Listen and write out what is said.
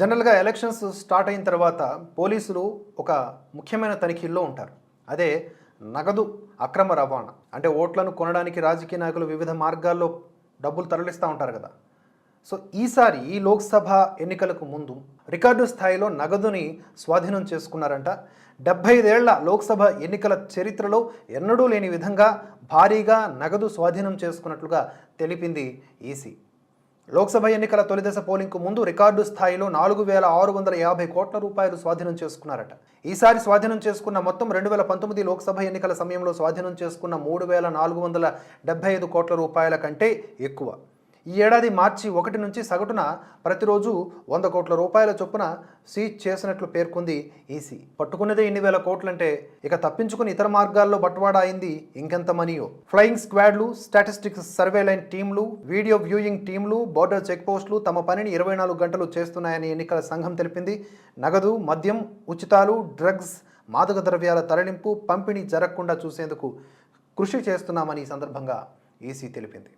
జనరల్గా elections start అయిన తర్వాత పోలీసులు ఒక ముఖ్యమైన తనిఖీల్లో ఉంటారు. అదే నగదు అక్రమ రవాణా. అంటే ఓట్లను కొనడానికి రాజకీయ నాయకులు వివిధ మార్గాల్లో డబ్బులు తరలిస్తూ ఉంటారు కదా. సో ఈసారి ఈ లోక్సభ ఎన్నికలకు ముందు రికార్డు స్థాయిలో నగదుని స్వాధీనం చేసుకున్నారంట. డెబ్బై ఐదేళ్ళ లోక్సభ ఎన్నికల చరిత్రలో ఎన్నడూ లేని విధంగా భారీగా నగదు స్వాధీనం చేసుకున్నట్లుగా తెలిపింది ఈసీ. లోక్సభ ఎన్నికల తొలిదశ పోలింగ్కు ముందు రికార్డు స్థాయిలో నాలుగు వేల ఆరు వందల యాభై కోట్ల రూపాయలు స్వాధీనం చేసుకున్నారట. ఈసారి స్వాధీనం చేసుకున్న మొత్తం రెండు వేల పంతొమ్మిది లోక్సభ ఎన్నికల సమయంలో స్వాధీనం చేసుకున్న మూడు వేల నాలుగు వందల డెబ్బై ఐదు కోట్ల రూపాయల కంటే ఎక్కువ. ఈ ఏడాది మార్చి ఒకటి నుంచి సగటున ప్రతిరోజు వంద కోట్ల రూపాయల చొప్పున సీజ్ చేసినట్లు పేర్కొంది ఈసీ పట్టుకున్నదే ఎన్ని వేల కోట్లంటే ఇక తప్పించుకుని ఇతర మార్గాల్లో బట్వాడా అయింది ఇంకెంత మనీయో. ఫ్లయింగ్ స్క్వాడ్లు స్టాటిస్టిక్స్ సర్వే లైన్ టీంలు వీడియో వ్యూయింగ్ టీంలు బోర్డర్ చెక్ పోస్టులు తమ పనిని ఇరవై నాలుగు గంటలు చేస్తున్నాయని ఎన్నికల సంఘం తెలిపింది. నగదు మద్యం ఉచితాలు డ్రగ్స్ మాదక ద్రవ్యాల తరలింపు పంపిణీ జరగకుండా చూసేందుకు కృషి చేస్తున్నామని ఈ సందర్భంగా ఈసీ తెలిపింది.